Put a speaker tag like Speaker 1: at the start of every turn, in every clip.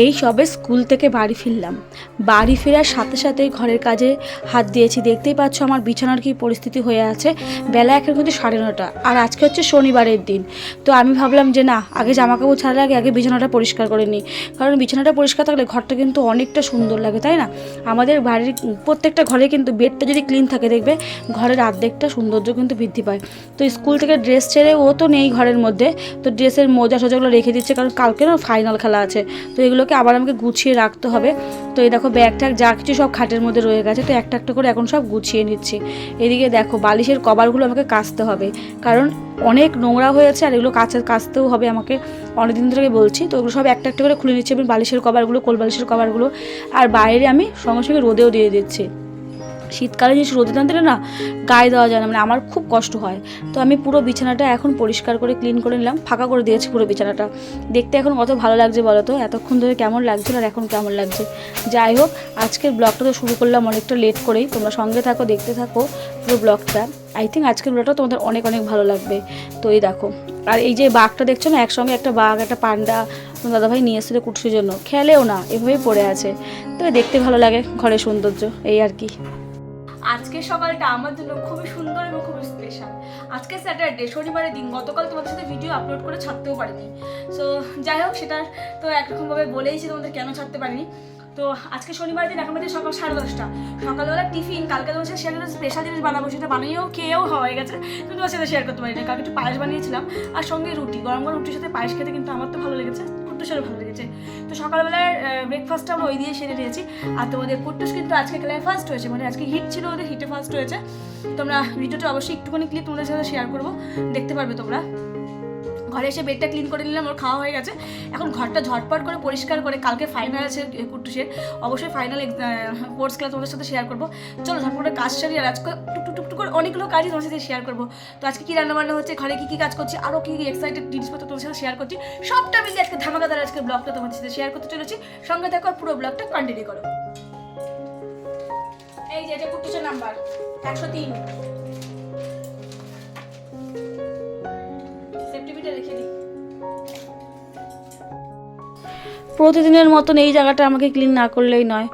Speaker 1: এই সবে স্কুল থেকে বাড়ি ফিরলাম। বাড়ি ফেরার সাথে সাথে ঘরের কাজে হাত দিয়েছি। দেখতেই পাচ্ছ আমার বিছানার কি পরিস্থিতি হয়ে আছে। বেলা এখন কিন্তু সাড়ে নটা, আর আজকে হচ্ছে শনিবারের দিন। তো আমি ভাবলাম যে না, আগে জামা কাপড় ছাড়ার আগে আগে বিছানাটা পরিষ্কার করে নিই। কারণ বিছানাটা পরিষ্কার থাকলে ঘরটা কিন্তু অনেকটা সুন্দর লাগে, তাই না? আমাদের বাড়ির প্রত্যেকটা ঘরে কিন্তু বেডটা যদি ক্লিন থাকে, দেখবে ঘরের অর্ধেকটা সৌন্দর্য কিন্তু বৃদ্ধি পায়। তো স্কুল থেকে ড্রেস ছেড়ে ও তো নেই ঘরের মধ্যে। তো ড্রেসের মোজা সোজাগুলো রেখে দিচ্ছে, কারণ কালকে না ফাইনাল খেলা আছে। তো এগুলোকে আবার আমাকে গুছিয়ে রাখতে হবে। তো এই দেখো ব্যাগ ট্যাগ যা কিছু সব খাটের মধ্যে রয়ে গেছে, তো একটা একটা করে এখন সব গুছিয়ে নিচ্ছি। এদিকে দেখো বালিশের কভারগুলো আমাকে কাচতে হবে, কারণ অনেক নোংরা হয়েছে আর এগুলো কাছে কাচতেও হবে আমাকে। অনেক দিন ধরে বলছি, তো ওগুলো সব একটা একটা করে খুলে নিচ্ছি। আমি বালিশের কভারগুলো, কোল বালিশের কভারগুলো, আর বাইরে আমি সঙ্গে সঙ্গে রোদেও দিয়ে দিচ্ছি। শীতকালে জিনিস রোদে টানতে না গায়ে দেওয়া যায় না মানে আমার খুব কষ্ট হয়। তো আমি পুরো বিছানাটা এখন পরিষ্কার করে ক্লিন করে নিলাম, ফাঁকা করে দিয়েছি পুরো বিছানাটা। দেখতে এখন কত ভালো লাগছে বলো তো? এতক্ষণ ধরে কেমন লাগছিল আর এখন কেমন লাগছে? যাই হোক, আজকের ব্লগটা তো শুরু করলাম অনেকটা লেট করেই। তোমরা সঙ্গে থাকো, দেখতে থাকো পুরো ব্লগটা আই থিঙ্ক আজকের ব্লগটা তোমাদের অনেক অনেক ভালো লাগবে। তো এই দেখো, আর এই যে বাঘটা দেখছ না, একসঙ্গে একটা বাঘ, একটা পান্ডা দাদাভাই নিয়ে এসেছিল কুটসির জন্য। খেলেও না, এভাবেই পড়ে আছে। তো দেখতে ভালো লাগে, ঘরের সৌন্দর্য, এই আর কি। আজকে সকালটা আমার জন্য খুবই সুন্দর এবং খুবই স্পেশাল আজকে স্যাটারডে শনিবারের দিন, গতকাল তোমাদের সাথে ভিডিও আপলোড করে ছাড়তেও পারিনি। সো যাই হোক, সেটা তো একরকমভাবে বলেইছি তোমাদের কেন ছাড়তে পারিনি। তো, আজকে শনিবার দিন, এখন বাজে সকাল সাড়ে দশটা। সকালবেলা টিফিন, কালকে তোমার সাথে সেটা স্পেশাল জিনিস বানাবো, সেটা বানিয়েও খেয়েও হয়ে গেছে। কিন্তু তোমার সাথে শেয়ার করতে পারি না কালকে একটু পায়েস বানিয়েছিলাম। আর সঙ্গে রুটি, গরম গরম রুটির সাথে পায়েস খেতে কিন্তু আমার তো ভালো লেগেছে। কুট্টুসেরও ভালো লেগেছে তো সকালবেলার ব্রেকফাস্টটা আমরা ওই দিয়ে সেরে নিয়েছি। আর তোমাদের কুট্টুস কিন্তু আজকে খেলায় ফার্স্ট হয়েছে। মানে আজকে হিট ছিল ওদের হিটে ফার্স্ট হয়েছে। তোমরা ভিডিওটা অবশ্যই একটুখানি ক্লিপ তোমাদের সাথে শেয়ার করব। দেখতে পারবে তোমরা। ঘরে এসে বেডটা ক্লিন করে নিলাম, ওর খাওয়া হয়ে গেছে। এখন ঘরটা ঝটপট করে পরিষ্কার করে কালকে ফাইনাল আছে কুট্টুসের। অবশ্যই ফাইনাল কোর্স ক্লাস তোমাদের সাথে শেয়ার করব। চলো ঝটপট কাজ সারি, আর আজকে টুকটুক অনেকগুলো কাজই তোমার সাথে শেয়ার করব। তো আজকে কী রান্নাবান্না হচ্ছে, ঘরে কী কী কাজ করছি আরও কী কী এক্সাইটেড জিনিসপত্র তোমার সাথে শেয়ার করছি, সবটা মিলে আজকে ধামাকাদার আজকে ব্লগটা তোমার সাথে শেয়ার করতে চলেছি। সঙ্গে থাকো পুরো ব্লগটা কন্টিনিউ করো। এই যে এটা কুট্টুসের নাম্বার একশো তিন। প্রতিদিনের মতন এই জায়গাটা আমাকে ক্লিন না করলেই নয়।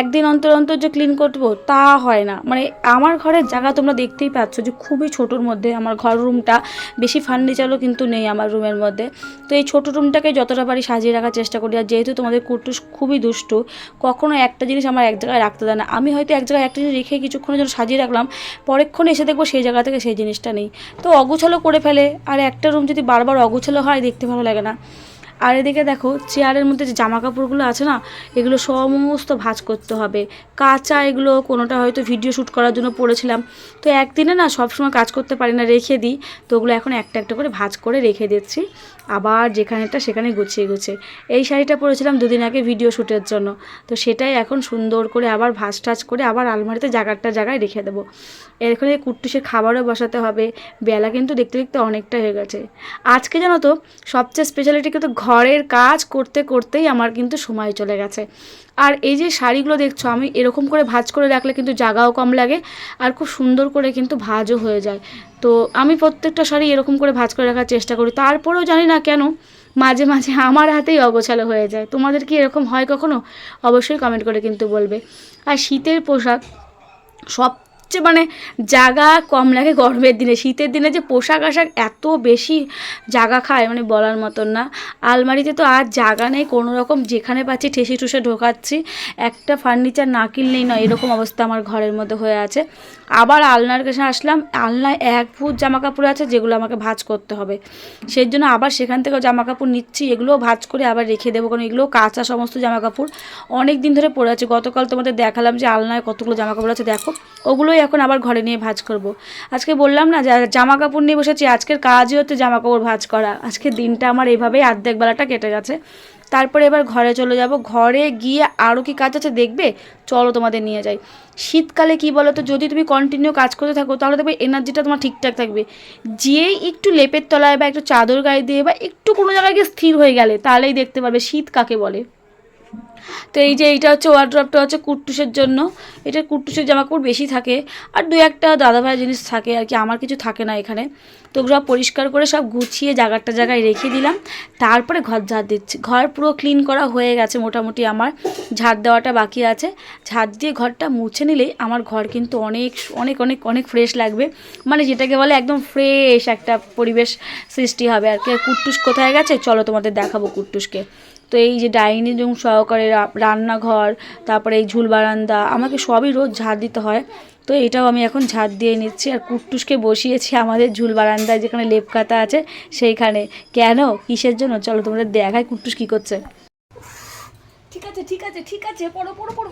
Speaker 1: একদিন অন্তর অন্তর যে ক্লিন করব, তা হয় না। মানে আমার ঘরের জায়গা তোমরা দেখতেই পাচ্ছ যে খুবই ছোটোর মধ্যে আমার ঘর রুমটা বেশি ফার্নিচারও কিন্তু নেই আমার রুমের মধ্যে। তো এই ছোটো রুমটাকে যতটা পারি সাজিয়ে রাখার চেষ্টা করি। আর যেহেতু তোমাদের কুটুস খুবই দুষ্টু, কখনো একটা জিনিস আমার এক জায়গায় রাখতে দেয় না। আমি হয়তো এক জায়গায় একটা জিনিস রেখে কিছুক্ষণের জন্য সাজিয়ে রাখলাম, পরেক্ষণে এসে দেখব সেই জায়গা থেকে সেই জিনিসটা নেই। তো অগুছালো করে ফেলে। আর একটা রুম যদি বারবার অগুছালো হয়, দেখতে ভালো লাগে না। আর এদিকে দেখো, চেয়ারের মধ্যে যে জামা কাপড়গুলো আছে না, এগুলো সমস্ত ভাঁজ করতে হবে। কাঁচা এগুলো, কোনোটা হয়তো ভিডিও শ্যুট করার জন্য পড়েছিলাম। তো একদিনে না সবসময় কাজ করতে পারি না, রেখে দিই। তো ওগুলো এখন একটা একটা করে ভাঁজ করে রেখে দিচ্ছি। আবার যেখানেটা সেখানে গুছিয়ে গুছিয়ে। এই শাড়িটা পরেছিলাম দুদিন আগে ভিডিও শ্যুটের জন্য। তো সেটাই এখন সুন্দর করে আবার ভাঁজ টাজ করে আবার আলমারিতে জায়গাটা জায়গায় রেখে দেবো। এখানে কুট্টুসের খাবারও বসাতে হবে। বেলা কিন্তু দেখতে দেখতে অনেকটা হয়ে গেছে। আজকে জানো তো সবচেয়ে স্পেশালিটি কিন্তু ঘরের কাজ করতে করতেই আমার কিন্তু সময় চলে গেছে। আর এই যে শাড়িগুলো দেখছ, আমি এরকম করে ভাঁজ করে রাখলে কিন্তু জাগাও কম লাগে আর খুব সুন্দর করে কিন্তু ভাঁজও হয়ে যায়। তো আমি প্রত্যেকটা শাড়ি এরকম করে ভাঁজ করে রাখার চেষ্টা করি। তারপরেও জানি না কেন, মাঝে মাঝে আমার হাতেই অগোছালো হয়ে যায়। তোমাদের কি এরকম হয় কখনো? অবশ্যই কমেন্ট করে কিন্তু বলবে। আর শীতের পোশাক সবচেয়ে মানে জায়গা কম লাগে গরমের দিনে। শীতের দিনে যে পোশাক আশাক এত বেশি জায়গা খায় মানে বলার মতন না। আলমারিতে তো আর জায়গা নেই, কোনো রকম যেখানে পাচ্ছি ঠেসে ঠুসে ঢোকাচ্ছি। একটা ফার্নিচার না কিনলেই নয়, এরকম অবস্থা আমার ঘরের মধ্যে হয়ে আছে। আবার আলনার কাছে আসলাম, আলনায় এক ফুট জামা কাপড় আছে যেগুলো আমাকে ভাজ করতে হবে। সেই জন্য আবার সেখান থেকেও জামা কাপড় নিচ্ছি, এগুলোও ভাজ করে আবার রেখে দেবো, কারণ এগুলোও কাঁচা সমস্ত জামা কাপড় অনেক দিন ধরে পড়ে আছে, গতকাল তোমাদের দেখালাম যে আলনায় কতগুলো জামা কাপড় আছে, দেখো। ওগুলোই এখন আবার ঘরে নিয়ে ভাঁজ করব। আজকে বললাম না জামা কাপড় নিয়ে বসেছি, আজকের কাজই হচ্ছে জামা কাপড় ভাঁজ করা। আজকে দিনটা আমার এইভাবেই আর্ধেক বেলাটা কেটে গেছে। তারপরে এবার ঘরে চলে যাব। ঘরে গিয়ে আরও কি কাজ আছে দেখবে? চলো তোমাদের নিয়ে যাই। শীতকালে কি বলো তো যদি তুমি কন্টিনিউ কাজ করতে থাকো, তাহলে দেখবে এনার্জিটা তোমার ঠিকঠাক থাকবে। যেই একটু লেপের তলায় বা একটু চাদর গায়ে দিয়ে বা একটু কোনো জায়গায় গিয়ে স্থির হয়ে গেলে, তাহলেই দেখতে পারবে শীত কাকে বলে। তো এই যে এইটা হচ্ছে ওয়ার্ড্রপটা হচ্ছে কুট্টুসের জন্য। এটা কুট্টুসের জামা কাপড় বেশি থাকে। আর দু একটা দাদাভাই জিনিস থাকে আর কি, আমার কিছু থাকে না এখানে। তো সব পরিষ্কার করে সব গুছিয়ে জায়গাটা জায়গায় রেখে দিলাম। তারপরে ঘর ঝাড় দিচ্ছি। ঘর পুরো ক্লিন করা হয়ে গেছে মোটামুটি আমার। ঝাড় দেওয়াটা বাকি আছে। ঝাড় দিয়ে ঘরটা মুছে নিলেই আমার ঘর কিন্তু অনেক অনেক অনেক অনেক ফ্রেশ লাগবে। মানে যেটাকে বলে একদম ফ্রেশ একটা পরিবেশ সৃষ্টি হবে আর কি। কুট্টুস কোথায় গেছে? চলো তোমাদের দেখাবো কুট্টুসকে। তো এই যে ডাইনিং রুম সহকারে রান্নাঘর, তারপরে এই ঝুল বারান্দা, আমাকে সবই রোজ ঝাড় দিতে হয়। তো এটাও আমি এখন ঝাড় দিয়ে নিচ্ছি। আর কুট্টুসকে বসিয়েছি আমাদের ঝুল বারান্দায়, যেখানে লেপ কাতা আছে, সেইখানে। কেন? কিসের জন্য? চলো তোমরা দেখায় কুট্টুস কী করছে। ঠিক আছে ঠিক আছে ঠিক আছে, পড়ো পড়ো পড়ো।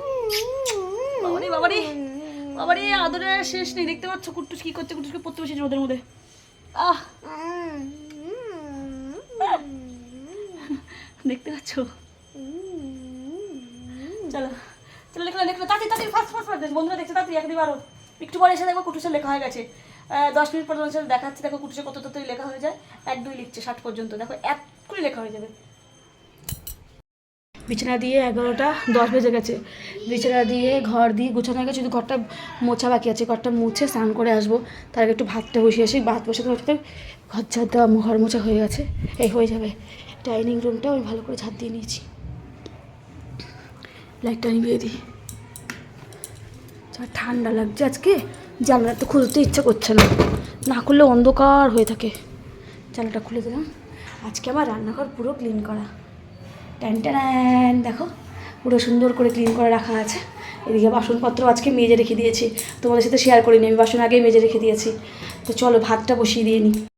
Speaker 1: বাবারে বাবারে বাবারে, আদরের শেষ নেই। দেখতে পাচ্ছ কুট্টুস কি করছে? কুট্টুসকে পড়তে বসেছে ওদের মধ্যে। আহ! দেখতে পাচ্ছ? চলো চলো লেখা লেখা তাড়াতাড়ি তাড়াতাড়ি ফাস্ট ফাস্ট বন্ধুরা দেখছে তাড়াতাড়ি একদিন আরও। একটু পরে এসে দেখো কুটুসের লেখা হয়ে গেছে। দশ মিনিট পর তোমার সাথে দেখাচ্ছি দেখো কুটুসে কত তাড়াতাড়ি লেখা হয়ে যায়। এক দুই লিখছে ষাট পর্যন্ত। দেখো এক করে লেখা হয়ে যাবে। বিছানা দিয়ে এগারোটা দশ বেজে গেছে। বিছানা দিয়ে ঘর দিয়ে গোছানো হয়ে গেছে শুধু ঘরটা মোছা বাকি আছে। ঘরটা মুছে স্নান করে আসব। তার আগে একটু ভাতটা বসিয়ে আসি। ভাত বসে ঘর ঝাড় দেওয়া ঘর মোছা হয়ে গেছে। এই হয়ে যাবে। ডাইনিং রুমটা আমি ভালো করে ঝাড় দিয়ে নিয়েছি। লাইটটা নিভিয়ে দিই যা ঠান্ডা লাগছে আজকে। জানলা তো খুলতে ইচ্ছা করছে না। না খুললে অন্ধকার হয়ে থাকে। জানলাটা খুলে দিলাম। আজকে আমার রান্নাঘর পুরো ক্লিন করা। ট্যান ট্যান, দেখো। পুরো সুন্দর করে ক্লিন করে রাখা আছে। এদিকে বাসনপত্র আজকে মেজে রেখে দিয়েছি। তোমাদের সাথে শেয়ার করিনি, আমি বাসন আগেই মেজে রেখে দিয়েছি। তো চলো, ভাতটা বসিয়ে দিয়ে নিই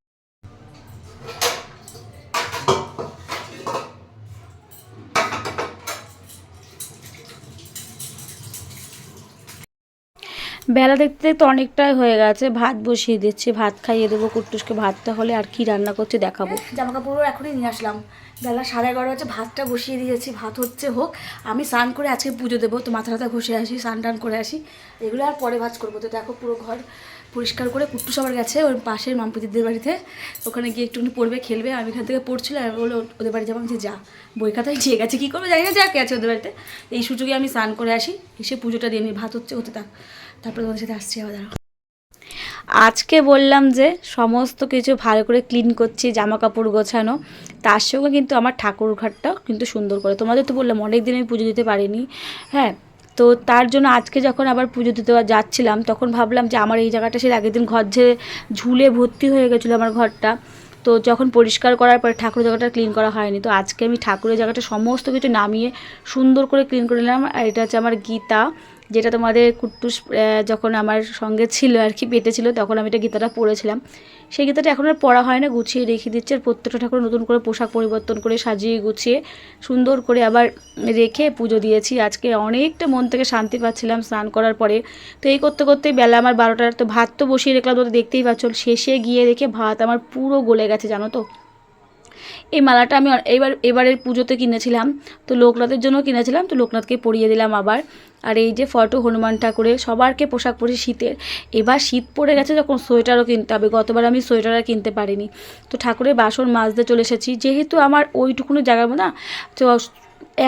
Speaker 1: বেলা দেখতে দেখতে অনেকটাই হয়ে গেছে। ভাত বসিয়ে দিচ্ছি, ভাত খাইয়ে দেবো। কুট্টুসকে ভাতটা হলে আর কি রান্না করছে দেখাবো। জামা কাপড়ও এখনই নিয়ে আসলাম। বেলা সাড়ে এগারো হচ্ছে ভাতটা বসিয়ে দিয়েছি। ভাত হচ্ছে হোক, আমি স্নান করে আজকে পুজো দেবো। তো মাথা টাথা ঘষে আসি, স্নান টান করে আসি। এগুলো আর পরে ভাজ করব। তো দেখো পুরো ঘর পরিষ্কার করে কুট্টু সবার গেছে ওর পাশের মামপুতিদের বাড়িতে। ওখানে গিয়ে একটুখানি পড়বে, খেলবে। আমি এখান থেকে পড়ছিলাম, আমি বলে ওদের বাড়ি যাব? যে যা। বই খাতায় ঠিক গেছে। কী করবে জানি না, যা কে আছে ওদের বাড়িতে। এই সুযোগে আমি স্নান করে আসি, এসে পুজোটা দিয়ে নিই। ভাত হচ্ছে, হতে থাক। তারপরে তোমাদের সাথে আসছি, আবার দাঁড়াও। আজকে বললাম যে সমস্ত কিছু ভালো করে ক্লিন করছি জামা কাপড় গোছানো। তার সঙ্গে কিন্তু আমার ঠাকুর ঘরটাও কিন্তু সুন্দর করে, তোমাদের তো বললাম অনেক দিন আমি পুজো দিতে পারিনি হ্যাঁ? তো তার জন্য আজকে যখন আবার পুজো দিতে যাচ্ছিলাম, তখন ভাবলাম যে আমার এই জায়গাটা সেই আগের দিন ঘর ঝেড়ে ঝুলে ভর্তি হয়ে গেছিল আমার ঘরটা। তো যখন পরিষ্কার করার পরে ঠাকুরের জায়গাটা ক্লিন করা হয়নি, তো আজকে আমি ঠাকুরের জায়গাটা সমস্ত কিছু নামিয়ে সুন্দর করে ক্লিন করে নিলাম। আর এটা হচ্ছে আমার গীতা। যেটা তোমাদের কুট্টুস যখন আমার সঙ্গে ছিল আর কি পেটে ছিল, তখন আমি এটা গীতাটা পড়েছিলাম। সেই গীতাটা এখন আর পড়া হয় না, গুছিয়ে রেখে দিচ্ছে আর প্রত্যেকটা ঠাকুর নতুন করে পোশাক পরিবর্তন করে সাজিয়ে গুছিয়ে সুন্দর করে আবার রেখে পুজো দিয়েছি। আজকে অনেকটা মন থেকে শান্তি পাচ্ছিলাম স্নান করার পরে। তো এই করতে করতে বেলা আমার বারোটার, তো ভাত তো বসিয়ে রাখলাম তো দেখতেই পাচ্ছ। শেষে গিয়ে দেখে ভাত আমার পুরো গলে গেছে, জানো তো? এই মালাটা আমি এবার এবারের পুজোতে কিনেছিলাম। তো লোকনাথের জন্য কিনেছিলাম, তো লোকনাথকে পরিয়ে দিলাম আবার। আর এই যে ফটো হনুমান ঠাকুরের, সবারকে পোশাক পরি শীতের। এবার শীত পড়ে গেছে যখন সোয়েটারও কিনতে হবে, গতবার আমি সোয়েটার আর কিনতে পারিনি। তো ঠাকুরের বাসন মাজতে চলে এসেছি। যেহেতু আমার ওইটুকুনো জায়গার না, তো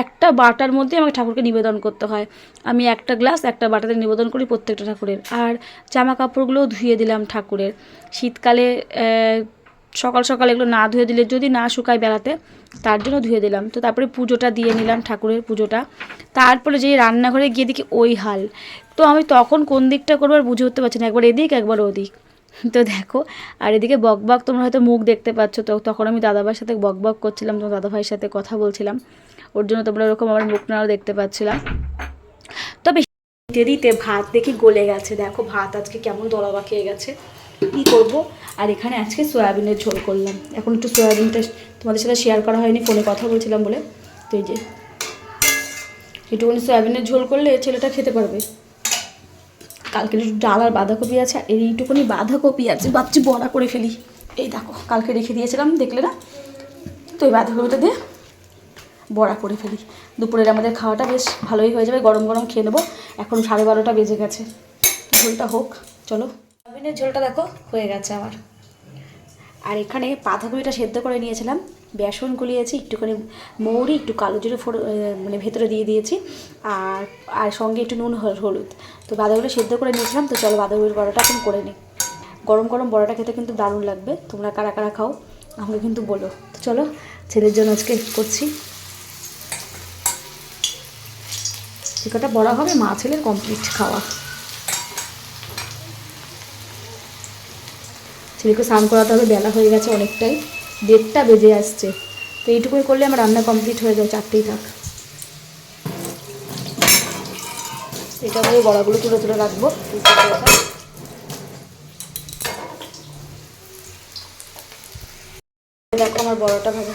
Speaker 1: একটা বাটার মধ্যে আমাকে ঠাকুরকে নিবেদন করতে হয়। আমি একটা গ্লাস, একটা বাটাতে নিবেদন করি প্রত্যেকটা ঠাকুরের। আর জামা কাপড়গুলোও ধুয়ে দিলাম ঠাকুরের। শীতকালে সকাল সকাল এগুলো না ধুয়ে দিলে, যদি না শুকায় বেলাতে, তার জন্য ধুয়ে দিলাম। তো তারপরে পুজোটা দিয়ে নিলাম, ঠাকুরের পুজোটা। তারপরে যে রান্নাঘরে গিয়ে দেখি ওই হাল। তো আমি তখন কোন দিকটা করব আর বুঝে উঠতে পারছি না, একবার এদিক, একবার ওদিক। তো দেখো, আর এদিকে বক বক তোমরা হয়তো মুখ দেখতে পাচ্ছ, তো তখন আমি দাদাভাইয়ের সাথে বক বক করছিলাম, তোমার দাদাভাইয়ের সাথে কথা বলছিলাম। ওর জন্য তোমরা ওরকম আমার মুখ নাড়াও দেখতে পাচ্ছিলাম। তবে দিতে ভাত দেখি গলে গেছে। দেখো ভাত আজকে কেমন দলা বাঁকিয়ে গেছে। কী করব? আর এখানে আজকে সয়াবিনের ঝোল করলাম। এখন একটু সয়াবিনটা তোমাদের সাথে শেয়ার করা হয়নি ফোনে কথা বলছিলাম বলে। তো এই যে, একটুখানি সয়াবিনের ঝোল করলে ছেলেটা খেতে পারবে। কালকে একটু ডাল আর বাঁধাকপি আছে, আর এইটুকুনি বাঁধাকপি আছে, ভাবছি বড়া করে ফেলি। এই দেখো, কালকে রেখে দিয়েছিলাম, দেখলে না? তো এই বাঁধাকপিটা দিয়ে বড়া করে ফেলি। দুপুরের আমাদের খাওয়াটা বেশ ভালোই হয়ে যাবে, গরম গরম খেয়ে নেব। এখন সাড়ে বারোটা বেজে গেছে। ঝোলটা হোক, চলো। সয়াবিনের ঝোলটা দেখো হয়ে গেছে আমার। আর এখানে বাঁধাকপিটা সেদ্ধ করে নিয়েছিলাম। বেসন গলিয়েছি একটুখানি মৌরি একটু কালো ফোড় আহ, মানে ভেতরে দিয়ে দিয়েছি। আর আর সঙ্গে একটু নুন হলুদ। তো বাঁধাকপি সেদ্ধ করে নিয়েছিলাম তো চলো বাঁধাকপির বড়াটা এখন করে নিই। গরম গরম বড়াটা খেতে কিন্তু দারুণ লাগবে। তোমরা কারা কারা খাও আমাকে কিন্তু বলো। তো চলো ছেলের জন্য আজকে করছি। যে বড়া হবে মা ছেলের কমপ্লিট খাওয়া। ছেলেকে স্নান করাতে হবে বেলা হয়ে গেছে অনেকটাই, দেড়টা বেজে আসছে। তো এইটুকুই করলে আমার রান্না কমপ্লিট হয়ে যায় চারটেই থাক। এটা আমি বড়াগুলো তুলে তুলে রাখব। দেখো আমার বড়টা গেছে